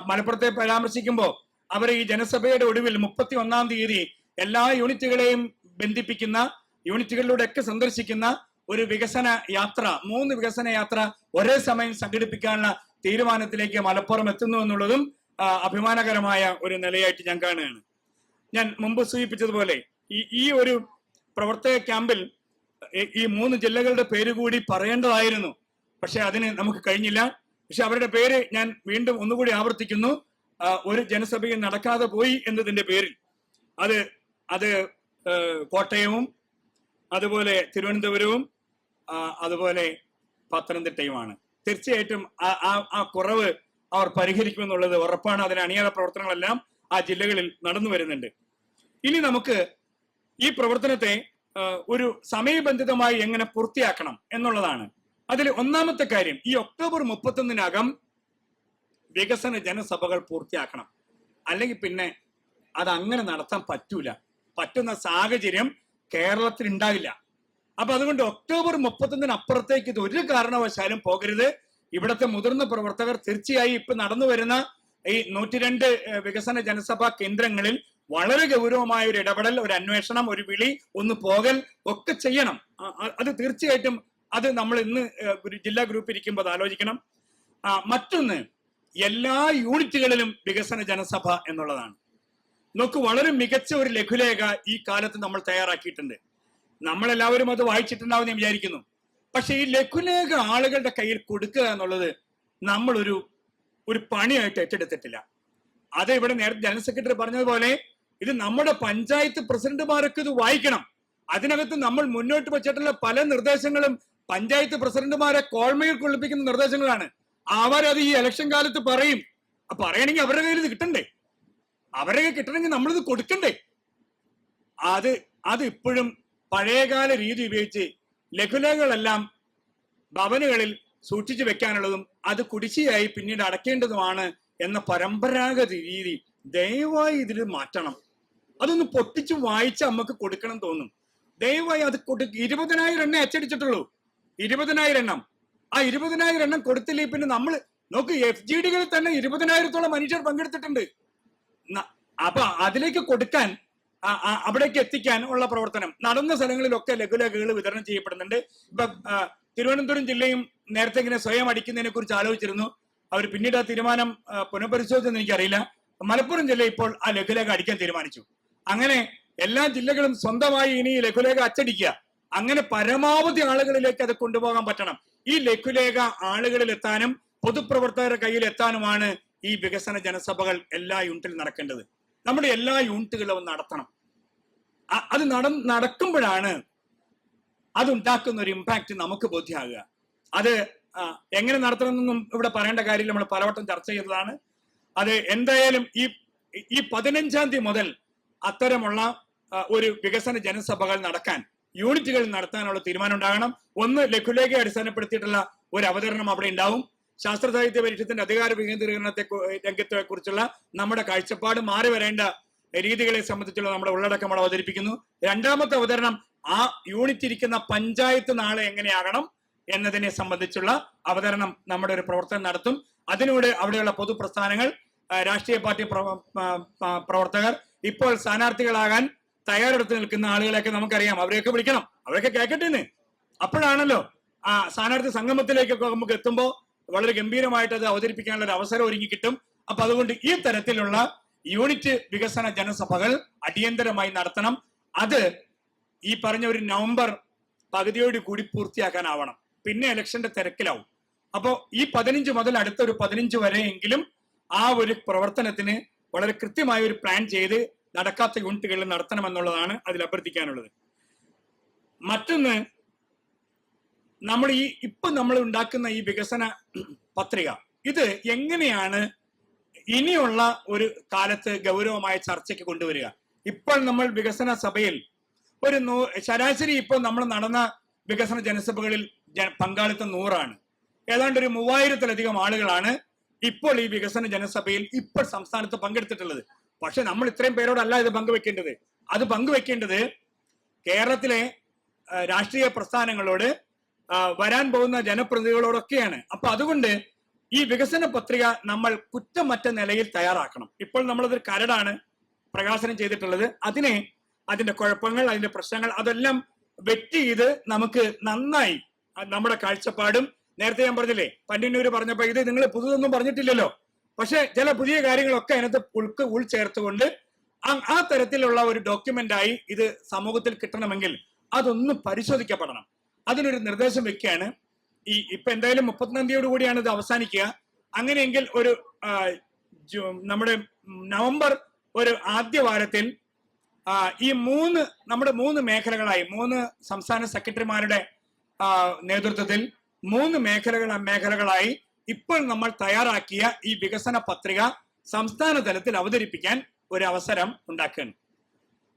മലപ്പുറത്തെ പരാമർശിക്കുമ്പോൾ അവർ ഈ ജനസഭയുടെ ഒടുവിൽ മുപ്പത്തി ഒന്നാം തീയതി എല്ലാ യൂണിറ്റുകളെയും ബന്ധിപ്പിക്കുന്ന യൂണിറ്റുകളിലൂടെയൊക്കെ സന്ദർശിക്കുന്ന ഒരു വികസന യാത്ര മൂന്ന് വികസന യാത്ര ഒരേ സമയം സംഘടിപ്പിക്കാനുള്ള തീരുമാനത്തിലേക്ക് മലപ്പുറം എത്തുന്നു എന്നുള്ളതും അഭിമാനകരമായ ഒരു നിലയായിട്ട് ഞാൻ കാണുകയാണ്. ഞാൻ മുമ്പ് സൂചിപ്പിച്ചതുപോലെ ഈ ഈ ഒരു പ്രവർത്തക ക്യാമ്പിൽ ഈ- മൂന്ന് ജില്ലകളുടെ പേര് കൂടി പറയേണ്ടതായിരുന്നു. പക്ഷെ അതിന് നമുക്ക് കഴിഞ്ഞില്ല. പക്ഷെ അവരുടെ പേര് ഞാൻ വീണ്ടും ഒന്നുകൂടി ആവർത്തിക്കുന്നു. ഒരു ജനസഭയും നടക്കാതെ പോയി എന്നതിന്റെ പേരിൽ. അത് അത് കോട്ടയവും അതുപോലെ തിരുവനന്തപുരവും അതുപോലെ പത്തനംതിട്ടയുമാണ്. തീർച്ചയായിട്ടും ആ കുറവ് അവർ പരിഹരിക്കുമെന്നുള്ളത് ഉറപ്പാണ്. അതിന് അണിയറ പ്രവർത്തനങ്ങളെല്ലാം ആ ജില്ലകളിൽ നടന്നു വരുന്നുണ്ട്. ഇനി നമുക്ക് ഈ പ്രവർത്തനത്തെ ഒരു സമയബന്ധിതമായി എങ്ങനെ പൂർത്തിയാക്കണം എന്നുള്ളതാണ്. അതിൽ ഒന്നാമത്തെ കാര്യം ഈ ഒക്ടോബർ മുപ്പത്തൊന്നിനകം വികസന ജനസഭകൾ പൂർത്തിയാക്കണം. അല്ലെങ്കിൽ പിന്നെ അത് അങ്ങനെ നടത്താൻ പറ്റൂല. പറ്റുന്ന സാഹചര്യം കേരളത്തിൽ ഉണ്ടാവില്ല. അപ്പൊ അതുകൊണ്ട് ഒക്ടോബർ മുപ്പത്തൊന്നിന് അപ്പുറത്തേക്ക് ഇത് ഒരു കാരണവശാലും പോകരുത്. ഇവിടുത്തെ മുതിർന്ന പ്രവർത്തകർ തീർച്ചയായും ഇപ്പൊ നടന്നു വരുന്ന ഈ നൂറ്റിരണ്ട് വികസന ജനസഭാ കേന്ദ്രങ്ങളിൽ വളരെ ഗൗരവമായ ഒരു ഇടപെടൽ ഒരു അന്വേഷണം ഒരു വിളി ഒന്ന് പോകൽ ഒക്കെ ചെയ്യണം. അത് തീർച്ചയായിട്ടും അത് നമ്മൾ ഇന്ന് ഒരു ജില്ലാ ഗ്രൂപ്പ് ഇരിക്കുമ്പോൾ അത് ആലോചിക്കണം. മറ്റൊന്ന് എല്ലാ യൂണിറ്റുകളിലും വികസന ജനസഭ എന്നുള്ളതാണ്. നോക്കൂ വളരെ മികച്ച ഒരു ലഘുലേഖ ഈ കാലത്ത് നമ്മൾ തയ്യാറാക്കിയിട്ടുണ്ട്. നമ്മളെല്ലാവരും അത് വായിച്ചിട്ടുണ്ടാവും എന്ന് വിചാരിക്കുന്നു. പക്ഷെ ഈ ലഘുലേഖ ആളുകളുടെ കയ്യിൽ കൊടുക്കുക എന്നുള്ളത് നമ്മളൊരു ഒരു പണിയായിട്ട് ഏറ്റെടുത്തിട്ടില്ല. അത് ഇവിടെ നേരത്തെ ജനറൽ സെക്രട്ടറി പറഞ്ഞതുപോലെ ഇത് നമ്മുടെ പഞ്ചായത്ത് പ്രസിഡന്റുമാർക്ക് ഇത് വായിക്കണം. അതിനകത്ത് നമ്മൾ മുന്നോട്ട് വെച്ചിട്ടുള്ള പല നിർദ്ദേശങ്ങളും പഞ്ചായത്ത് പ്രസിഡന്റുമാരെ കോൾമയിൽ കൊള്ളിപ്പിക്കുന്ന നിർദ്ദേശങ്ങളാണ്. അവരത് ഈ ഇലക്ഷൻ കാലത്ത് പറയും. പറയണെങ്കിൽ അവരുടെ കയ്യിൽ ഇത് കിട്ടണ്ടേ? കയ്യിൽ കിട്ടണമെങ്കിൽ നമ്മളിത് കൊടുക്കണ്ടേ? അത് അത് ഇപ്പോഴും പഴയകാല രീതി ഉപയോഗിച്ച് ലഘുലേഖകളെല്ലാം ഭവനുകളിൽ സൂക്ഷിച്ചു വെക്കാനുള്ളതും അത് കുടിശ്ശിയായി പിന്നീട് അടക്കേണ്ടതുമാണ് എന്ന പരമ്പരാഗത രീതി ദയവായി ഇതിൽ മാറ്റണം. അതൊന്ന് പൊട്ടിച്ച് വായിച്ച് നമുക്ക് കൊടുക്കണം തോന്നും. ദയവായി അത് കൊടു ഇരുപതിനായിരം എണ്ണം അച്ചടിച്ചിട്ടുള്ളൂ. ഇരുപതിനായിരം എണ്ണം. ആ ഇരുപതിനായിരം എണ്ണം കൊടുത്തില്ലേ പിന്നെ നമ്മൾ നോക്ക് എഫ് ജി ഡികളിൽ തന്നെ ഇരുപതിനായിരത്തോളം മനുഷ്യർ പങ്കെടുത്തിട്ടുണ്ട്. അപ്പൊ അതിലേക്ക് കൊടുക്കാൻ അവിടേക്ക് എത്തിക്കാൻ ഉള്ള പ്രവർത്തനം. നടന്ന സ്ഥലങ്ങളിലൊക്കെ ലഘുലേഖകൾ വിതരണം ചെയ്യപ്പെടുന്നുണ്ട്. ഇപ്പൊ തിരുവനന്തപുരം ജില്ലയും നേരത്തെ ഇങ്ങനെ സ്വയം അടിക്കുന്നതിനെ കുറിച്ച് ആലോചിച്ചിരുന്നു. അവർ പിന്നീട് ആ തീരുമാനം പുനഃപരിശോധിച്ചെന്ന് എനിക്കറിയില്ല. മലപ്പുറം ജില്ല ഇപ്പോൾ ആ ലഘുലേഖ അടിക്കാൻ തീരുമാനിച്ചു. അങ്ങനെ എല്ലാ ജില്ലകളും സ്വന്തമായി ഇനി ലഘുലേഖ അച്ചടിക്കുക. അങ്ങനെ പരമാവധി ആളുകളിലേക്ക് അത് കൊണ്ടുപോകാൻ പറ്റണം. ഈ ലഘുലേഖ ആളുകളിൽ എത്താനും പൊതുപ്രവർത്തകരുടെ കയ്യിൽ എത്താനുമാണ് ഈ വികസന ജനസഭകൾ എല്ലാ യൂണിറ്റിലും നടക്കേണ്ടത്. നമ്മുടെ എല്ലാ യൂണിറ്റുകളും നടത്തണം. അത് നട നടക്കുമ്പോഴാണ് അതുണ്ടാക്കുന്ന ഒരു ഇമ്പാക്ട് നമുക്ക് ബോധ്യമാകുക. അത് എങ്ങനെ നടത്തണമെന്നൊന്നും ഇവിടെ പറയേണ്ട കാര്യം നമ്മൾ പലവട്ടം ചർച്ച ചെയ്തതാണ്. അത് എന്തായാലും ഈ- ഈ പതിനഞ്ചാം തീയതി മുതൽ അത്തരമുള്ള ഒരു വികസന ജനസഭകൾ നടക്കാൻ യൂണിറ്റുകൾ നടത്താനുള്ള തീരുമാനം ഉണ്ടാകണം ഒന്ന് ലഘുലേഖ അടിസ്ഥാനപ്പെടുത്തിയിട്ടുള്ള ഒരു അവതരണം അവിടെ ഉണ്ടാവും. ശാസ്ത്ര സാഹിത്യ പരീക്ഷത്തിന്റെ അധികാര വികേന്ദ്രീകരണത്തെ രംഗത്തെ കുറിച്ചുള്ള നമ്മുടെ കാഴ്ചപ്പാട് മാറി വരേണ്ട രീതികളെ സംബന്ധിച്ചുള്ള നമ്മുടെ ഉള്ളടക്കം അവിടെ അവതരിപ്പിക്കുന്നു. രണ്ടാമത്തെ അവതരണം ആ യൂണിറ്റ് ഇരിക്കുന്ന പഞ്ചായത്ത് നാളെ എങ്ങനെയാകണം എന്നതിനെ സംബന്ധിച്ചുള്ള അവതരണം നമ്മുടെ ഒരു പ്രവർത്തനം നടത്തും. അതിലൂടെ അവിടെയുള്ള പൊതുപ്രസ്ഥാനങ്ങൾ രാഷ്ട്രീയ പാർട്ടി പ്രവർത്തകർ ഇപ്പോൾ സ്ഥാനാർത്ഥികളാകാൻ തയ്യാറെടുത്ത് നിൽക്കുന്ന ആളുകളെയൊക്കെ നമുക്കറിയാം. അവരെയൊക്കെ വിളിക്കണം. അവരൊക്കെ കേൾക്കട്ടെന്ന് അപ്പോഴാണല്ലോ ആ സ്ഥാനാർത്ഥി സംഗമത്തിലേക്കൊക്കെ നമുക്ക് എത്തുമ്പോൾ വളരെ ഗംഭീരമായിട്ട് അത് അവതരിപ്പിക്കാനുള്ള ഒരു അവസരം ഒരുങ്ങി കിട്ടും. അപ്പൊ അതുകൊണ്ട് ഈ തരത്തിലുള്ള യൂണിറ്റ് വികസന ജനസഭകൾ അടിയന്തരമായി നടത്തണം. അത് ഈ പറഞ്ഞ ഒരു നവംബർ പകുതിയോട് കൂടി പൂർത്തിയാക്കാനാവണം. പിന്നെ ഇലക്ഷന്റെ തിരക്കിലാവും. അപ്പോ ഈ പതിനഞ്ച് മുതൽ അടുത്ത ഒരു പതിനഞ്ച് വരെയെങ്കിലും ആ ഒരു പ്രവർത്തനത്തിന് വളരെ കൃത്യമായ ഒരു പ്ലാൻ ചെയ്ത് നടക്കാത്ത യൂണിറ്റുകളിൽ നടത്തണമെന്നുള്ളതാണ് അതിൽ അഭ്യർത്ഥിക്കാനുള്ളത്. മറ്റൊന്ന് നമ്മൾ ഈ ഇപ്പൊ നമ്മൾ ഉണ്ടാക്കുന്ന ഈ വികസന പത്രിക ഇത് എങ്ങനെയാണ് ഇനിയുള്ള ഒരു കാലത്ത് ഗൗരവമായ ചർച്ചയ്ക്ക് കൊണ്ടുവരിക? ഇപ്പോൾ നമ്മൾ വികസന സഭയിൽ ഒരു നൂ ശരാശരി ഇപ്പോൾ നമ്മൾ നടന്ന വികസന ജനസഭകളിൽ പങ്കാളിത്തം നൂറാണ്. ഏതാണ്ട് ഒരു മൂവായിരത്തിലധികം ആളുകളാണ് ഇപ്പോൾ ഈ വികസന ജനസഭയിൽ ഇപ്പോൾ സംസ്ഥാനത്ത് പങ്കെടുത്തിട്ടുള്ളത്. പക്ഷെ നമ്മൾ ഇത്രയും പേരോടല്ല ഇത് പങ്കുവെക്കേണ്ടത്. അത് പങ്കുവെക്കേണ്ടത് കേരളത്തിലെ രാഷ്ട്രീയ പ്രസ്ഥാനങ്ങളോട് വരാൻ പോകുന്ന ജനപ്രതിനിധികളോടൊക്കെയാണ്. അപ്പൊ അതുകൊണ്ട് ഈ വികസന പത്രിക നമ്മൾ കുറ്റമറ്റ നിലയിൽ തയ്യാറാക്കണം. ഇപ്പോൾ നമ്മളതൊരു കരടാണ് പ്രകാശനം ചെയ്തിട്ടുള്ളത്. അതിനെ അതിന്റെ കുഴപ്പങ്ങൾ അതിന്റെ പ്രശ്നങ്ങൾ അതെല്ലാം വെറ്റ് ചെയ്ത് നമുക്ക് നന്നായി നമ്മുടെ കാഴ്ചപ്പാടും നേരത്തെ ഞാൻ പറഞ്ഞില്ലേ പന്നിന്നൂര് പറഞ്ഞപ്പോ ഇത് നിങ്ങൾ പുതുതൊന്നും പറഞ്ഞിട്ടില്ലല്ലോ. പക്ഷെ ചില പുതിയ കാര്യങ്ങളൊക്കെ അതിനകത്ത് ഉൾക്ക് ഉൾച്ചേർത്തുകൊണ്ട് ആ തരത്തിലുള്ള ഒരു ഡോക്യുമെന്റ് ആയി ഇത് സമൂഹത്തിൽ കിട്ടണമെങ്കിൽ അതൊന്ന് പരിശോധിക്കപ്പെടണം. അതിനൊരു നിർദ്ദേശം വെക്കുകയാണ്. ഈ ഇപ്പൊ എന്തായാലും മുപ്പത്തിനാം തീയതിയോട് കൂടിയാണ് ഇത് അവസാനിക്കുക. അങ്ങനെയെങ്കിൽ ഒരു നമ്മുടെ നവംബർ ഒരു ആദ്യ വാരത്തിൽ ഈ മൂന്ന് നമ്മുടെ മൂന്ന് മേഖലകളായി മൂന്ന് സംസ്ഥാന സെക്രട്ടറിമാരുടെ നേതൃത്വത്തിൽ മൂന്ന് മേഖലകൾ മേഖലകളായി ഇപ്പോൾ നമ്മൾ തയ്യാറാക്കിയ ഈ വികസന പത്രിക സംസ്ഥാന തലത്തിൽ അവതരിപ്പിക്കാൻ ഒരു അവസരം ഉണ്ടാക്കുകയാണ്.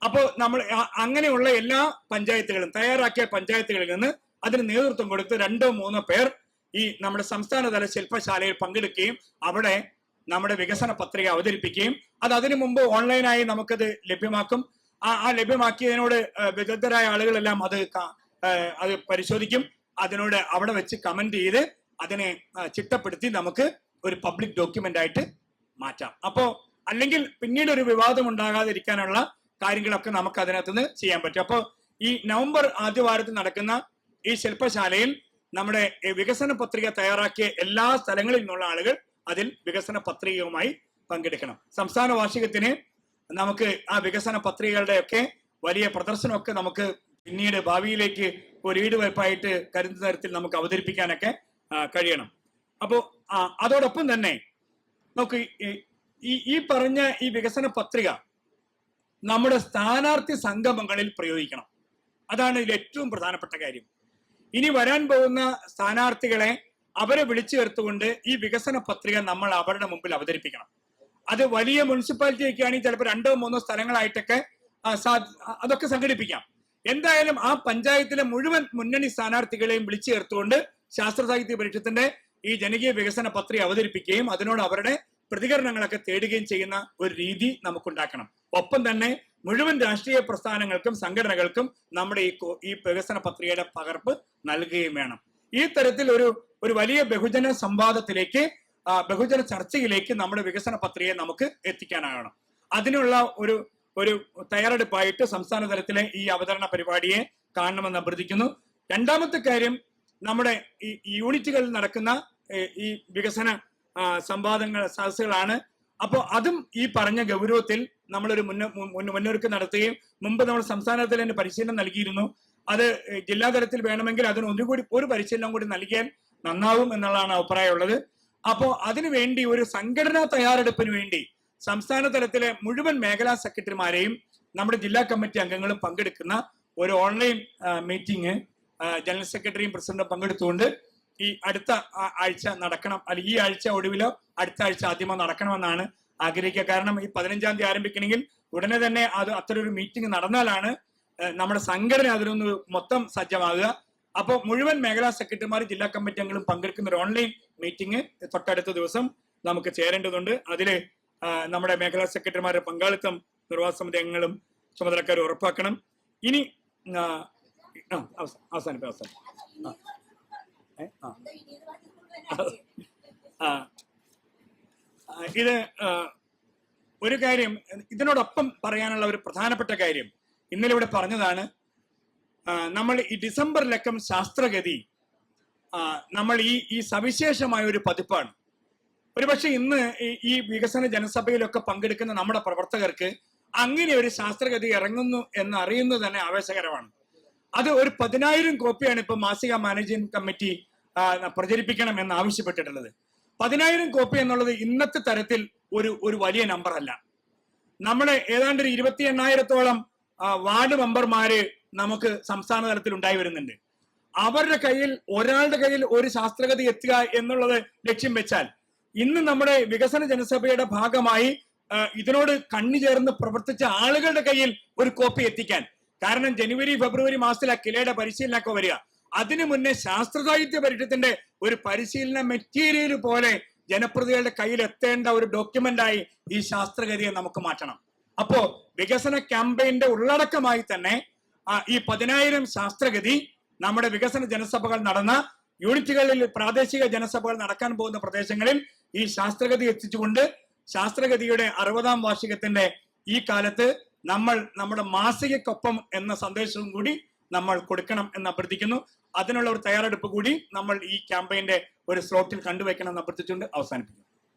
അപ്പോൾ നമ്മൾ അങ്ങനെയുള്ള എല്ലാ പഞ്ചായത്തുകളും തയ്യാറാക്കിയ പഞ്ചായത്തുകളിൽ നിന്ന് അതിന് നേതൃത്വം കൊടുത്ത് രണ്ടോ മൂന്നോ പേർ ഈ നമ്മുടെ സംസ്ഥാനതല ശില്പശാലയിൽ പങ്കെടുക്കുകയും അവിടെ നമ്മുടെ വികസന പത്രിക അവതരിപ്പിക്കുകയും അത് അതിനു മുമ്പ് ഓൺലൈനായി നമുക്കത് ലഭ്യമാക്കും. ആ ലഭ്യമാക്കിയതിനോട് വിദഗ്ധരായ ആളുകളെല്ലാം അത് അത് പരിശോധിക്കും. അതിനോട് അവിടെ വെച്ച് കമന്റ് ചെയ്ത് അതിനെ ചിട്ടപ്പെടുത്തി നമുക്ക് ഒരു പബ്ലിക് ഡോക്യുമെന്റ് ആയിട്ട് മാറ്റാം. അപ്പോ അല്ലെങ്കിൽ പിന്നീട് ഒരു വിവാദം ഉണ്ടാകാതിരിക്കാനുള്ള കാര്യങ്ങളൊക്കെ നമുക്ക് അതിനകത്ത് നിന്ന് ചെയ്യാൻ പറ്റും. അപ്പോൾ ഈ നവംബർ ആദ്യ വാരത്തിൽ നടക്കുന്ന ഈ ശില്പശാലയിൽ നമ്മുടെ വികസന പത്രിക തയ്യാറാക്കിയ എല്ലാ സ്ഥലങ്ങളിൽ നിന്നുള്ള ആളുകൾ അതിൽ വികസന പത്രികയുമായി പങ്കെടുക്കണം. സംസ്ഥാന വാർഷികത്തിന് നമുക്ക് ആ വികസന പത്രികകളുടെ ഒക്കെ വലിയ പ്രദർശനമൊക്കെ നമുക്ക് പിന്നീട് ഭാവിയിലേക്ക് ഒരു ഈടുവയ്പായിട്ട് കരുതുന്ന തരത്തിൽ നമുക്ക് അവതരിപ്പിക്കാനൊക്കെ കഴിയണം. അപ്പോ ആ, അതോടൊപ്പം തന്നെ നമുക്ക് ഈ- ഈ പറഞ്ഞ ഈ വികസന പത്രിക നമ്മുടെ സ്ഥാനാർത്ഥി സംഗമങ്ങളിൽ പ്രയോഗിക്കണം. അതാണ് ഇതിൽ ഏറ്റവും പ്രധാനപ്പെട്ട കാര്യം. ഇനി വരാൻ പോകുന്ന സ്ഥാനാർത്ഥികളെ അവരെ വിളിച്ചു ചേർത്തുകൊണ്ട് ഈ വികസന പത്രിക നമ്മൾ അവരുടെ മുമ്പിൽ അവതരിപ്പിക്കണം. അത് വലിയ മുനിസിപ്പാലിറ്റി ആണെങ്കിൽ ചിലപ്പോൾ രണ്ടോ മൂന്നോ സ്ഥലങ്ങളായിട്ടൊക്കെ അതൊക്കെ സംഘടിപ്പിക്കാം. എന്തായാലും ആ പഞ്ചായത്തിലെ മുഴുവൻ മുന്നണി സ്ഥാനാർത്ഥികളെയും വിളിച്ചു ചേർത്തുകൊണ്ട് ശാസ്ത്ര സാഹിത്യ പരിഷത്തിന്റെ ഈ ജനകീയ വികസന പത്രിക അവതരിപ്പിക്കുകയും അതിനോട് അവരുടെ പ്രതികരണങ്ങളൊക്കെ തേടുകയും ചെയ്യുന്ന ഒരു രീതി നമുക്കുണ്ടാക്കണം. ഒപ്പം തന്നെ മുഴുവൻ രാഷ്ട്രീയ പ്രസ്ഥാനങ്ങൾക്കും സംഘടനകൾക്കും നമ്മുടെ ഈ ഈ വികസന പത്രികയുടെ പകർപ്പ് നൽകുകയും വേണം. ഈ തരത്തിൽ ഒരു ഒരു വലിയ ബഹുജന സംവാദത്തിലേക്ക് ബഹുജന ചർച്ചയിലേക്ക് നമ്മുടെ വികസന പത്രികയെ നമുക്ക് എത്തിക്കാനാകണം. അതിനുള്ള ഒരു ഒരു തയ്യാറെടുപ്പായിട്ട് സംസ്ഥാന തലത്തിലെ ഈ അവതരണ പരിപാടിയെ കാണണമെന്ന് അഭ്യർത്ഥിക്കുന്നു. രണ്ടാമത്തെ കാര്യം നമ്മുടെ ഈ യൂണിറ്റുകളിൽ നടക്കുന്ന ഈ വികസന സംവാദങ്ങൾ സദസ്സുകളാണ്. അപ്പോൾ അതും ഈ പറഞ്ഞ ഗൗരവത്തിൽ നമ്മളൊരു മുന്ന മുന്ന- മുന്നൊരുക്കം നടത്തുകയും മുമ്പ് നമ്മൾ സംസ്ഥാനത്തിൽ തന്നെ പരിശീലനം നൽകിയിരുന്നു. അത് ജില്ലാതലത്തിൽ ജില്ലാ തലത്തിൽ വേണമെങ്കിൽ അതിന് ഒന്നുകൂടി ഒരു പരിശീലനം കൂടി നൽകിയാൽ നന്നാവും എന്നുള്ളതാണ് അഭിപ്രായമുള്ളത്. അപ്പോൾ അതിനു വേണ്ടി ഒരു സംഘടനാ തയ്യാറെടുപ്പിന് വേണ്ടി സംസ്ഥാന തലത്തിലെ മുഴുവൻ മേഖലാ സെക്രട്ടറിമാരെയും നമ്മുടെ ജില്ലാ കമ്മിറ്റി അംഗങ്ങളും പങ്കെടുക്കുന്ന ഒരു ഓൺലൈൻ മീറ്റിംഗ് ജനറൽ സെക്രട്ടറിയും പ്രസിഡന്റും പങ്കെടുത്തുകൊണ്ട് ഈ അടുത്ത ആഴ്ച നടക്കണം. അല്ലെങ്കിൽ ഈ ആഴ്ച ഒടുവിലോ അടുത്ത ആഴ്ച ആദ്യമോ നടക്കണമെന്നാണ് ആഗ്രഹിക്കുക. കാരണം ഈ പതിനഞ്ചാം തീയതി ആരംഭിക്കണമെങ്കിൽ ഉടനെ തന്നെ അത് ഒരു മീറ്റിംഗ് നടന്നാലാണ് നമ്മുടെ സംഘടന അതിനൊന്ന് മൊത്തം സജ്ജമാകുക. അപ്പോൾ മുഴുവൻ മേഖലാ സെക്രട്ടറിമാർ ജില്ലാ കമ്മിറ്റി അംഗങ്ങളും പങ്കെടുക്കുന്ന ഒരു ഓൺലൈൻ മീറ്റിംഗ് തൊട്ടടുത്ത ദിവസം നമുക്ക് ചേരേണ്ടതുണ്ട്. അതിൽ നമ്മുടെ മേഖലാ സെക്രട്ടറിമാരുടെ പങ്കാളിത്തം നിർവാഹ സമിതിയങ്ങളും ചുമതലക്കാർ ഉറപ്പാക്കണം. ഇനി ആ, ആ, അവസാ- അവസാനം ഇത് ഒരു കാര്യം ഇതിനോടൊപ്പം പറയാനുള്ള ഒരു പ്രധാനപ്പെട്ട കാര്യം ഇന്നലെ ഇവിടെ പറഞ്ഞതാണ് നമ്മൾ ഈ ഡിസംബർ ലക്കം ശാസ്ത്രഗതി നമ്മൾ ഈ ഈ സവിശേഷമായ ഒരു പതിപ്പാണ്. ഒരുപക്ഷെ ഇന്ന് ഈ- വികസന ജനസഭയിലൊക്കെ പങ്കെടുക്കുന്ന നമ്മുടെ പ്രവർത്തകർക്ക് അങ്ങനെ ഒരു ശാസ്ത്രഗതി ഇറങ്ങുന്നു എന്ന് അറിയുന്നത് തന്നെ ആവേശകരമാണ്. അത് ഒരു പതിനായിരം കോപ്പിയാണ് ഇപ്പൊ മാസിക മാനേജിംഗ് കമ്മിറ്റി പ്രചരിപ്പിക്കണം എന്ന് ആവശ്യപ്പെട്ടിട്ടുള്ളത്. പതിനായിരം കോപ്പി എന്നുള്ളത് ഇന്നത്തെ തരത്തിൽ ഒരു ഒരു വലിയ നമ്പർ അല്ല നമ്മളെ ഏതാണ്ട് ഒരു ഇരുപത്തി എണ്ണായിരത്തോളം വാർഡ് മെമ്പർമാര് നമുക്ക് സംസ്ഥാന തലത്തിൽ ഉണ്ടായി വരുന്നുണ്ട്. അവരുടെ കയ്യിൽ ഒരാളുടെ കയ്യിൽ ഒരു ശാസ്ത്രഗതി എത്തുക എന്നുള്ളത് ലക്ഷ്യം വെച്ചാൽ ഇന്ന് നമ്മുടെ വികസന ജനസഭയുടെ ഭാഗമായി ഇതിനോട് കണ്ണു ചേർന്ന് പ്രവർത്തിച്ച ആളുകളുടെ കയ്യിൽ ഒരു കോപ്പി എത്തിക്കാൻ. കാരണം ജനുവരി ഫെബ്രുവരി മാസത്തിൽ ആ കിലയുടെ പരിശീലനമൊക്കെ വരിക. അതിനു മുന്നേ ശാസ്ത്ര സാഹിത്യ പരിഷത്തിന്റെ ഒരു പരിശീലന മെറ്റീരിയൽ പോലെ ജനപ്രതികളുടെ കയ്യിൽ എത്തേണ്ട ഒരു ഡോക്യുമെന്റായി ഈ ശാസ്ത്രഗതിയെ നമുക്ക് മാറ്റണം. അപ്പോ വികസന ക്യാമ്പയിന്റെ ഉള്ളടക്കമായി തന്നെ ഈ പതിനായിരം ശാസ്ത്രഗതി നമ്മുടെ വികസന ജനസഭകൾ നടന്ന യൂണിറ്റുകളിൽ പ്രാദേശിക ജനസഭകൾ നടക്കാൻ പോകുന്ന പ്രദേശങ്ങളിൽ ഈ ശാസ്ത്രഗതി എത്തിച്ചുകൊണ്ട് ശാസ്ത്രഗതിയുടെ അറുപതാം വാർഷികത്തിന്റെ ഈ കാലത്ത് നമ്മൾ നമ്മുടെ മാസികക്കൊപ്പം എന്ന സന്ദേശവും കൂടി നമ്മൾ കൊടുക്കണം എന്ന് അഭ്യർത്ഥിക്കുന്നു. അതിനുള്ള ഒരു തയ്യാറെടുപ്പ് കൂടി നമ്മൾ ഈ ക്യാമ്പയിന്റെ ഒരു സ്ലോട്ടിൽ കണ്ടുവയ്ക്കണം എന്ന് അഭ്യർത്ഥിച്ചുകൊണ്ട് അവസാനിപ്പിക്കുന്നു.